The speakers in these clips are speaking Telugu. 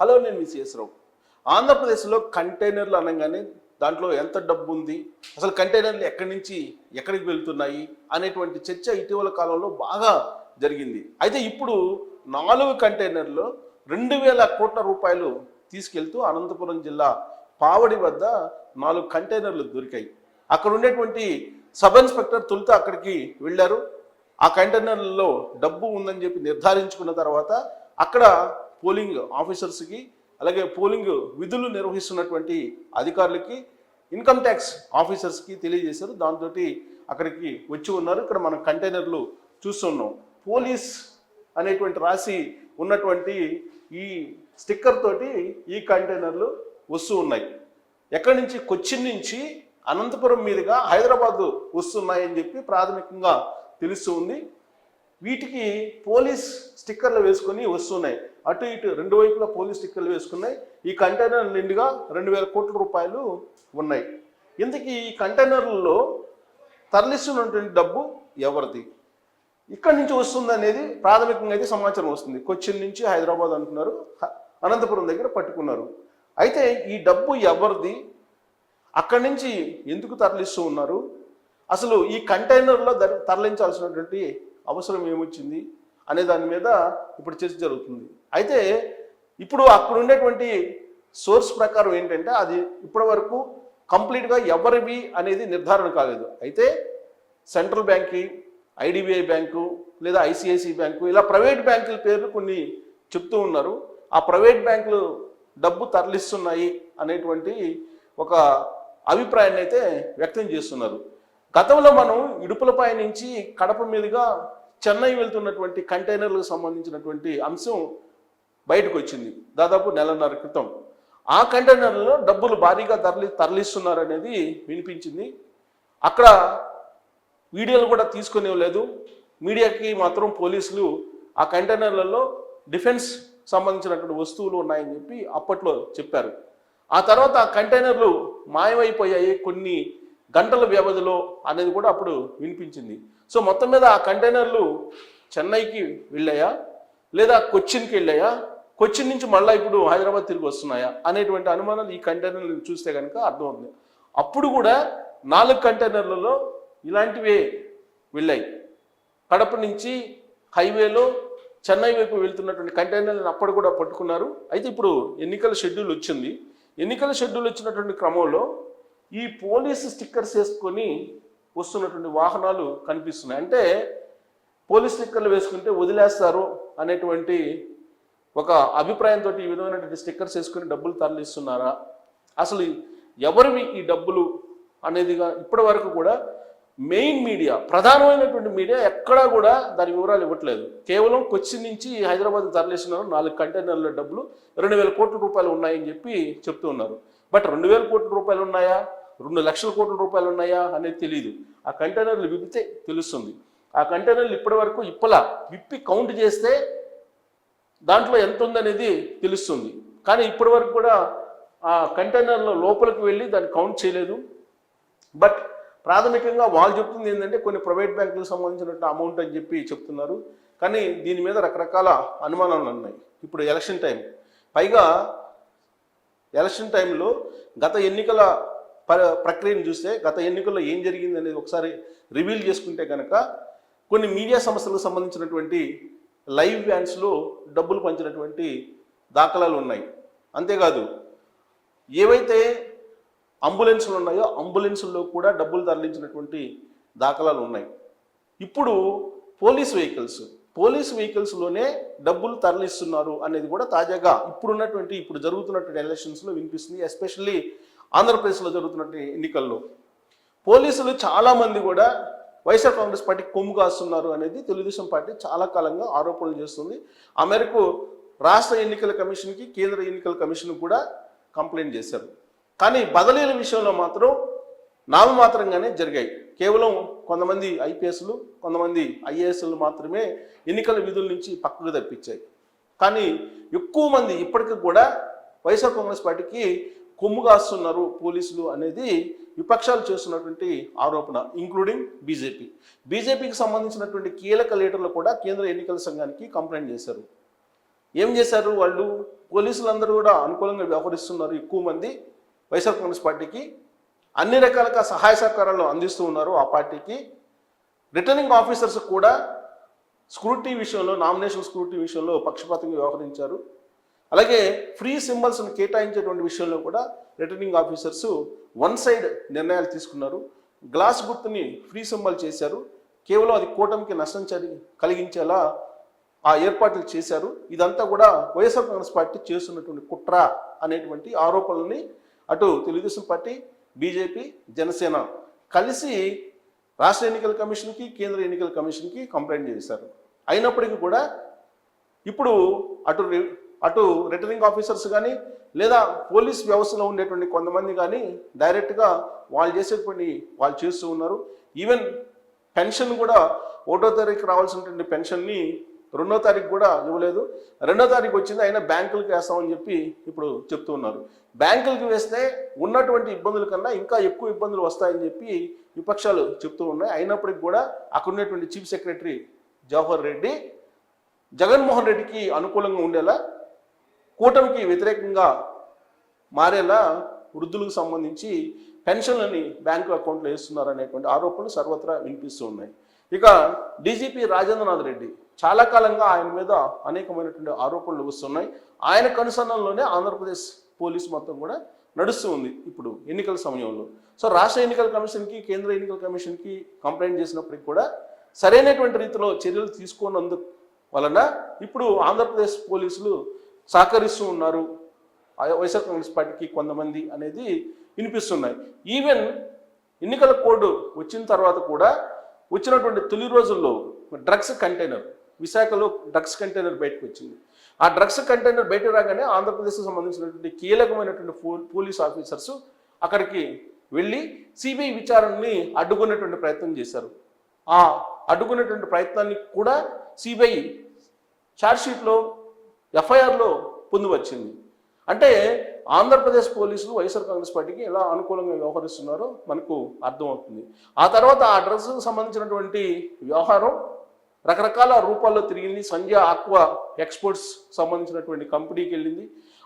హలో నేను మీ సిఎస్రావు ఆంధ్రప్రదేశ్లో కంటైనర్లు అనగానే దాంట్లో ఎంత డబ్బు ఉంది అసలు కంటైనర్లు ఎక్కడి నుంచి ఎక్కడికి వెళ్తున్నాయి? అనేటువంటి చర్చ ఇటీవల కాలంలో బాగా జరిగింది. అయితే ఇప్పుడు నాలుగు కంటైనర్లు రెండు వేల కోట్ల రూపాయలు తీసుకెళ్తూ అనంతపురం జిల్లా పావడి వద్ద నాలుగు కంటైనర్లు దొరికాయి. అక్కడ ఉండేటువంటి సబ్ ఇన్స్పెక్టర్ తొలుత అక్కడికి వెళ్ళారు. ఆ కంటైనర్లలో డబ్బు ఉందని చెప్పి నిర్ధారించుకున్న తర్వాత అక్కడ పోలింగ్ ఆఫీసర్స్కి అలాగే పోలింగ్ విధులు నిర్వహిస్తున్నటువంటి అధికారులకి ఇన్కమ్ ట్యాక్స్ ఆఫీసర్స్కి తెలియజేశారు. దాంతో అక్కడికి వచ్చి ఉన్నారు. ఇక్కడ మనం కంటైనర్లు చూస్తున్నాం. పోలీస్ అనేటువంటి రాసి ఉన్నటువంటి ఈ స్టిక్కర్ తోటి ఈ కంటైనర్లు వస్తూ ఉన్నాయి. ఎక్కడి నుంచి? కొచ్చిన్ నుంచి అనంతపురం మీదుగా హైదరాబాద్ వస్తున్నాయని చెప్పి ప్రాథమికంగా తెలుస్తూ ఉంది. వీటికి పోలీస్ స్టిక్కర్లు వేసుకొని వస్తున్నాయి. అటు ఇటు రెండు వైపులా పోలీస్ స్టిక్కర్లు వేసుకున్నాయి. ఈ కంటైనర్ నిండుగా రెండు వేల కోట్ల రూపాయలు ఉన్నాయి. ఇంతకీ ఈ కంటైనర్లలో తరలిస్తున్నటువంటి డబ్బు ఎవరిది? ఇక్కడి నుంచి వస్తుంది అనేది ప్రాథమికంగా అయితే సమాచారం వస్తుంది. కొచ్చిన్ నుంచి హైదరాబాద్ అంటున్నారు. అనంతపురం దగ్గర పట్టుకున్నారు. అయితే ఈ డబ్బు ఎవరిది? అక్కడి నుంచి ఎందుకు తరలిస్తూ ఉన్నారు? అసలు ఈ కంటైనర్లో తరలించాల్సినటువంటి అవసరం ఏమొచ్చింది? అనే దాని మీద ఇప్పుడు చర్చ జరుగుతుంది. అయితే ఇప్పుడు అక్కడ ఉండేటువంటి సోర్స్ ప్రకారం ఏంటంటే అది ఇప్పటి వరకు కంప్లీట్గా ఎవరివి అనేది నిర్ధారణ కాలేదు. అయితే సెంట్రల్ బ్యాంక్కి ఐడిబిఐ బ్యాంకు లేదా ఐసిఐసి బ్యాంకు ఇలా ప్రైవేట్ బ్యాంకుల పేర్లు కొన్ని చెప్తూ ఉన్నారు. ఆ ప్రైవేట్ బ్యాంకులు డబ్బు తరలిస్తున్నాయి అనేటువంటి ఒక అభిప్రాయాన్ని అయితే వ్యక్తం చేస్తున్నారు. గతంలో మనం ఇడుపులపై నుంచి కడప మీదుగా చెన్నై వెళ్తున్నటువంటి కంటైనర్లకు సంబంధించినటువంటి అంశం బయటకు వచ్చింది దాదాపు నెలన్నర క్రితం. ఆ కంటైనర్లలో డబ్బులు భారీగా తరలి తరలిస్తున్నారు అనేది వినిపించింది. అక్కడ వీడియోలు కూడా తీసుకునేలేదు మీడియాకి మాత్రం పోలీసులు ఆ కంటైనర్లలో డిఫెన్స్ సంబంధించినటువంటి వస్తువులు ఉన్నాయని చెప్పి అప్పట్లో చెప్పారు. ఆ తర్వాత ఆ కంటైనర్లు మాయమైపోయాయి కొన్ని గంటల వ్యవధిలో అనేది కూడా అప్పుడు వినిపించింది. సో మొత్తం మీద ఆ కంటైనర్లు చెన్నైకి వెళ్ళాయా? లేదా కొచ్చిన్కి వెళ్ళాయా? కొచ్చిన్ నుంచి మళ్ళీ ఇప్పుడు హైదరాబాద్ తిరిగి వస్తున్నాయా? అనేటువంటి అనుమానాలు ఈ కంటైనర్లు చూస్తే కనుక అర్థమవుతుంది. అప్పుడు కూడా నాలుగు కంటైనర్లలో ఇలాంటివే వెళ్ళాయి. కడప నుంచి హైవేలో చెన్నై వైపు వెళ్తున్నటువంటి కంటైనర్లను అప్పుడు కూడా పట్టుకున్నారు. అయితే ఇప్పుడు ఎన్నికల షెడ్యూల్ వచ్చింది. ఎన్నికల షెడ్యూల్ వచ్చినటువంటి క్రమంలో ఈ పోలీసు స్టిక్కర్స్ వేసుకొని వస్తున్నటువంటి వాహనాలు కనిపిస్తున్నాయి. అంటే పోలీస్ స్టిక్కర్లు వేసుకుంటే వదిలేస్తారు అనేటువంటి ఒక అభిప్రాయంతో ఈ విధమైనటువంటి స్టిక్కర్స్ వేసుకుని డబ్బులు తరలిస్తున్నారా? అసలు ఎవరివి ఈ డబ్బులు అనేదిగా ఇప్పటి వరకు కూడా మెయిన్ మీడియా ప్రధానమైనటువంటి మీడియా ఎక్కడా కూడా దాని వివరాలు ఇవ్వట్లేదు. కేవలం కొచ్చి నుంచి హైదరాబాద్ తరలిస్తున్నారు. నాలుగు కంటైనర్ల డబ్బులు రెండు వేల కోట్ల రూపాయలు ఉన్నాయని చెప్పి చెప్తూ ఉన్నారు. బట్ రెండు వేల కోట్ల రూపాయలు ఉన్నాయా? రెండు లక్షల కోట్ల రూపాయలు ఉన్నాయా అనేది తెలియదు ఆ కంటైనర్లు విప్పితే తెలుస్తుంది. ఆ కంటైనర్లు ఇప్పటి వరకు ఇప్పలా విప్పి కౌంట్ చేస్తే దాంట్లో ఎంత ఉందనేది తెలుస్తుంది. కానీ ఇప్పటి వరకు కూడా ఆ కంటైనర్ల లోపలికి వెళ్ళి దాన్ని కౌంట్ చేయలేదు. బట్ ప్రాథమికంగా వాళ్ళు చెప్తుంది ఏంటంటే కొన్ని ప్రైవేట్ బ్యాంకులకు సంబంధించినట్టు అమౌంట్ అని చెప్పి చెప్తున్నారు. కానీ దీని మీద రకరకాల అనుమానాలు ఉన్నాయి. ఇప్పుడు ఎలక్షన్ టైం. పైగా ఎలక్షన్ టైంలో గత ఎన్నికల ప్రక్రియను చూస్తే గత ఎన్నికల్లో ఏం జరిగింది అనేది ఒకసారి రివీల్ చేసుకుంటే కనుక కొన్ని మీడియా సంస్థలకు సంబంధించినటువంటి లైవ్ వ్యాన్స్లో డబ్బులు పంచినటువంటి దాఖలాలు ఉన్నాయి. అంతేకాదు ఏవైతే అంబులెన్సులు ఉన్నాయో అంబులెన్సుల్లో కూడా డబ్బులు తరలించినటువంటి దాఖలాలు ఉన్నాయి. ఇప్పుడు పోలీస్ వెహికల్స్ పోలీస్ వెహికల్స్లోనే డబ్బులు తరలిస్తున్నారు అనేది కూడా తాజాగా ఇప్పుడున్నటువంటి ఇప్పుడు జరుగుతున్నటువంటి ఎలక్షన్స్లో వినిపిస్తుంది. ఎస్పెషల్లీ ఆంధ్రప్రదేశ్లో జరుగుతున్నటువంటి ఎన్నికల్లో పోలీసులు చాలామంది కూడా వైఎస్ఆర్ కాంగ్రెస్ పార్టీ కొమ్ము కాస్తున్నారు అనేది తెలుగుదేశం పార్టీ చాలా కాలంగా ఆరోపణలు చేస్తుంది. ఆ మేరకు రాష్ట్ర ఎన్నికల కమిషన్కి కేంద్ర ఎన్నికల కమిషన్ కూడా కంప్లైంట్ చేశారు. కానీ బదిలీల విషయంలో మాత్రం నామమాత్రంగానే జరిగాయి. కేవలం కొంతమంది ఐపీఎస్లు కొంతమంది ఐఏఎస్లు మాత్రమే ఎన్నికల విధుల నుంచి పక్కకు తప్పించాయి. కానీ ఎక్కువ మంది ఇప్పటికీ కూడా వైఎస్ఆర్ కాంగ్రెస్ పార్టీకి కొమ్ము కాస్తున్నారు పోలీసులు అనేది విపక్షాలు చేస్తున్నటువంటి ఆరోపణ ఇంక్లూడింగ్ బీజేపీ బీజేపీకి సంబంధించినటువంటి కీలక లీడర్లు కూడా కేంద్ర ఎన్నికల సంఘానికి కంప్లైంట్ చేశారు. ఏం చేశారు వాళ్ళు? పోలీసులందరూ కూడా అనుకూలంగా వ్యవహరిస్తున్నారు ఎక్కువ మంది. వైఎస్ఆర్ కాంగ్రెస్ పార్టీకి అన్ని రకాలుగా సహాయ సహకారాలు అందిస్తూ ఉన్నారు ఆ పార్టీకి. రిటర్నింగ్ ఆఫీసర్స్ కూడా స్క్రూటీ విషయంలో నామినేషన్ స్క్రూటీ విషయంలో పక్షపాతంగా వ్యవహరించారు. అలాగే ఫ్రీ సింబల్స్ను కేటాయించేటువంటి విషయంలో కూడా రిటర్నింగ్ ఆఫీసర్స్ వన్ సైడ్ నిర్ణయాలు తీసుకున్నారు. గ్లాస్ గుర్తుని ఫ్రీ సింబల్ చేశారు. కేవలం అది కూటమికి నష్టం కలిగించేలా ఆ ఏర్పాట్లు చేశారు. ఇదంతా కూడా వైఎస్ఆర్ కాంగ్రెస్ పార్టీ చేస్తున్నటువంటి కుట్ర అనేటువంటి ఆరోపణలని అటు తెలుగుదేశం పార్టీ బీజేపీ జనసేన కలిసి రాష్ట్ర ఎన్నికల కమిషన్కి కేంద్ర ఎన్నికల కమిషన్కి కంప్లైంట్ చేశారు. అయినప్పటికీ కూడా ఇప్పుడు అటు అటు రిటర్నింగ్ ఆఫీసర్స్ కానీ లేదా పోలీస్ వ్యవస్థలో ఉండేటువంటి కొంతమంది కానీ డైరెక్ట్గా వాళ్ళు చేసేటువంటి వాళ్ళు చేస్తూ ఉన్నారు. ఈవెన్ పెన్షన్ కూడా ఒకటో తారీఖు రావాల్సినటువంటి పెన్షన్ని రెండో తారీఖు కూడా ఇవ్వలేదు. రెండో తారీఖు వచ్చింది అయినా బ్యాంకులకు వేస్తామని చెప్పి ఇప్పుడు చెప్తూ ఉన్నారు. బ్యాంకులకు వేస్తే ఉన్నటువంటి ఇబ్బందుల కన్నా ఇంకా ఎక్కువ ఇబ్బందులు వస్తాయని చెప్పి విపక్షాలు చెప్తూ ఉన్నాయి. అయినప్పటికీ కూడా అక్కడ ఉన్నటువంటి చీఫ్ సెక్రటరీ జవహర్ రెడ్డి జగన్మోహన్ రెడ్డికి అనుకూలంగా ఉండేలా కూటమికి వ్యతిరేకంగా మారేలా వృద్ధులకు సంబంధించి పెన్షన్లని బ్యాంకు అకౌంట్లో వేస్తున్నారు అనేటువంటి ఆరోపణలు సర్వత్రా వినిపిస్తూ ఉన్నాయి. ఇక డీజీపీ రాజేంద్రనాథ్ రెడ్డి చాలా కాలంగా ఆయన మీద అనేకమైనటువంటి ఆరోపణలు వస్తున్నాయి. ఆయన కనుసన్నల్లోనే ఆంధ్రప్రదేశ్ పోలీస్ మొత్తం కూడా నడుస్తూ ఉంది ఇప్పుడు ఎన్నికల సమయంలో. సో రాష్ట్ర ఎన్నికల కమిషన్కి కేంద్ర ఎన్నికల కమిషన్కి కంప్లైంట్ చేసినప్పటికి కూడా సరైనటువంటి రీతిలో చర్యలు తీసుకున్నందుకు వలన ఇప్పుడు ఆంధ్రప్రదేశ్ పోలీసులు సహకరిస్తూ ఉన్నారు. వైఎస్ఆర్ కాంగ్రెస్ పార్టీకి కొంతమంది అనేది వినిపిస్తున్నాయి. ఈవెన్ ఎన్నికల కోడ్ వచ్చిన తర్వాత కూడా వచ్చినటువంటి తొలి రోజుల్లో డ్రగ్స్ కంటైనర్ విశాఖలో డ్రగ్స్ కంటైనర్ బయటకు వచ్చింది. ఆ డ్రగ్స్ కంటైనర్ బయట రాగానే ఆంధ్రప్రదేశ్కి సంబంధించినటువంటి కీలకమైనటువంటి పో- పోలీస్ ఆఫీసర్స్ అక్కడికి వెళ్ళి సిబిఐ విచారణని అడ్డుకునేటువంటి ప్రయత్నం చేశారు. ఆ అడ్డుకునేటువంటి ప్రయత్నాన్ని కూడా సిబిఐ ఛార్జ్షీట్లో ఎఫ్ఐఆర్లో పొందువచ్చింది అంటే ఆంధ్రప్రదేశ్ పోలీసులు వైఎస్ఆర్ కాంగ్రెస్ పార్టీకి ఎలా అనుకూలంగా వ్యవహరిస్తున్నారో మనకు అర్థమవుతుంది. ఆ తర్వాత ఆ డ్రగ్స్కు సంబంధించినటువంటి వ్యవహారం రకరకాల రూపాల్లో తిరిగింది. సంజయ్ ఆక్వా ఎక్స్పోర్ట్స్ సంబంధించినటువంటి కంపెనీకి వెళ్ళింది.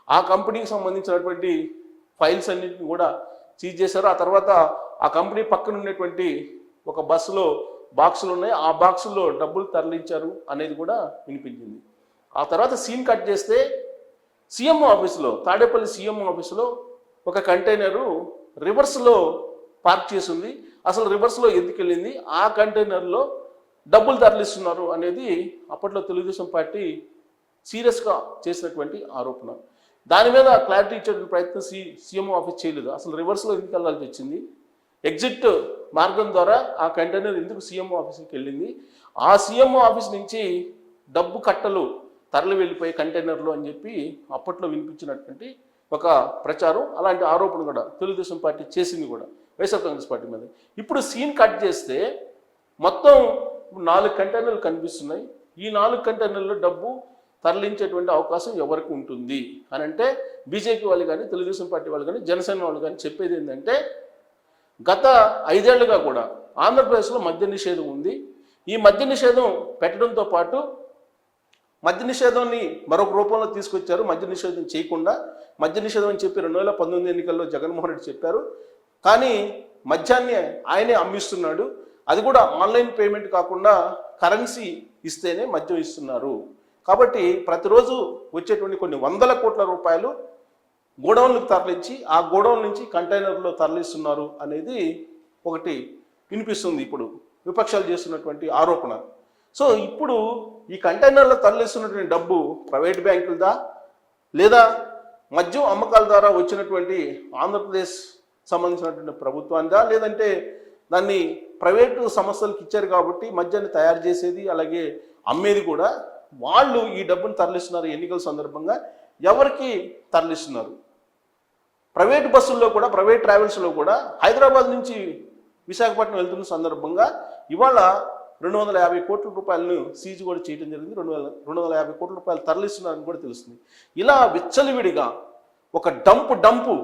ఆ కంపెనీకి సంబంధించినటువంటి ఫైల్స్ అన్నింటిని కూడా సీజ్ చేశారు. ఆ తర్వాత ఆ కంపెనీ పక్కన ఉన్నటువంటి ఒక బస్సులో బాక్సులు ఉన్నాయి. ఆ బాక్సుల్లో డబ్బులు తరలించారు అనేది కూడా వినిపించింది. ఆ తర్వాత సీన్ కట్ చేస్తే సీఎం ఆఫీసులో తాడేపల్లి సీఎం ఆఫీసులో ఒక కంటైనరు రివర్స్లో పార్క్ చేసి ఉంది అసలు రివర్స్లో ఎందుకు వెళ్ళింది? ఆ కంటైనర్లో డబ్బులు తరలిస్తున్నారు అనేది అప్పట్లో తెలుగుదేశం పార్టీ సీరియస్గా చేసినటువంటి ఆరోపణ. దాని మీద క్లారిటీ ఇచ్చేటువంటి ప్రయత్నం సి సీఎం ఆఫీస్ చేయలేదు. అసలు రివర్స్లో ఎందుకు వెళ్ళాల్సి వచ్చింది? ఎగ్జిట్ మార్గం ద్వారా ఆ కంటైనర్ ఎందుకు సీఎం ఆఫీస్కి వెళ్ళింది? ఆ సీఎం ఆఫీస్ నుంచి డబ్బు కట్టలు తరలి వెళ్ళిపోయే కంటైనర్లు అని చెప్పి అప్పట్లో వినిపించినటువంటి ఒక ప్రచారం అలాంటి ఆరోపణ కూడా తెలుగుదేశం పార్టీ చేసింది కూడా వైఎస్ఆర్ కాంగ్రెస్ పార్టీ మీద. ఇప్పుడు సీన్ కట్ చేస్తే మొత్తం నాలుగు కంటైనర్లు కనిపిస్తున్నాయి. ఈ నాలుగు కంటైనర్లో డబ్బు తరలించేటువంటి అవకాశం ఎవరికి ఉంటుంది? అని అంటే బీజేపీ వాళ్ళు కానీ తెలుగుదేశం పార్టీ వాళ్ళు కానీ జనసేన వాళ్ళు కానీ చెప్పేది ఏంటంటే గత ఐదేళ్ళుగా కూడా ఆంధ్రప్రదేశ్లో మద్య నిషేధం ఉంది. ఈ మద్య నిషేధం పెట్టడంతో పాటు మద్య నిషేధాన్ని మరొక రూపంలో తీసుకొచ్చారు. మద్య నిషేధం చేయకుండా మద్య నిషేధం అని చెప్పి రెండు వేల పంతొమ్మిది ఎన్నికల్లో జగన్మోహన్ రెడ్డి చెప్పారు. కానీ మద్యాన్ని ఆయనే అమ్మిస్తున్నాడు. అది కూడా ఆన్లైన్ పేమెంట్ కాకుండా కరెన్సీ ఇస్తేనే మద్యం ఇస్తున్నారు. కాబట్టి ప్రతిరోజు వచ్చేటువంటి కొన్ని వందల కోట్ల రూపాయలు గోడౌన్లకు తరలించి ఆ గోడౌన్ నుంచి కంటైనర్లో తరలిస్తున్నారు అనేది ఒకటి వినిపిస్తుంది ఇప్పుడు. విపక్షాలు చేస్తున్నటువంటి ఆరోపణ. సో ఇప్పుడు ఈ కంటైనర్లో తరలిస్తున్నటువంటి డబ్బు ప్రైవేట్ బ్యాంకులదా? లేదా మద్యం అమ్మకాల ద్వారా వచ్చినటువంటి ఆంధ్రప్రదేశ్ సంబంధించినటువంటి ప్రభుత్వానిదా? లేదంటే దాన్ని ప్రైవేటు సంస్థలకు ఇచ్చారు కాబట్టి మద్యాన్ని తయారు చేసేది అలాగే అమ్మేది కూడా వాళ్ళు ఈ డబ్బును తరలిస్తున్నారు ఎన్నికల సందర్భంగా. ఎవరికి తరలిస్తున్నారు? ప్రైవేట్ బస్సుల్లో కూడా ప్రైవేట్ ట్రావెల్స్లో కూడా హైదరాబాద్ నుంచి విశాఖపట్నం వెళ్తున్న సందర్భంగా ఇవాళ రెండు వందల యాభై కోట్ల రూపాయలను సీజ్ కూడా చేయడం జరిగింది. రెండు వేల రెండు వందల యాభై కోట్ల రూపాయలు తరలిస్తున్నారని కూడా తెలుస్తుంది. ఇలా విచ్చలవిడిగా ఒక డంపు డంపు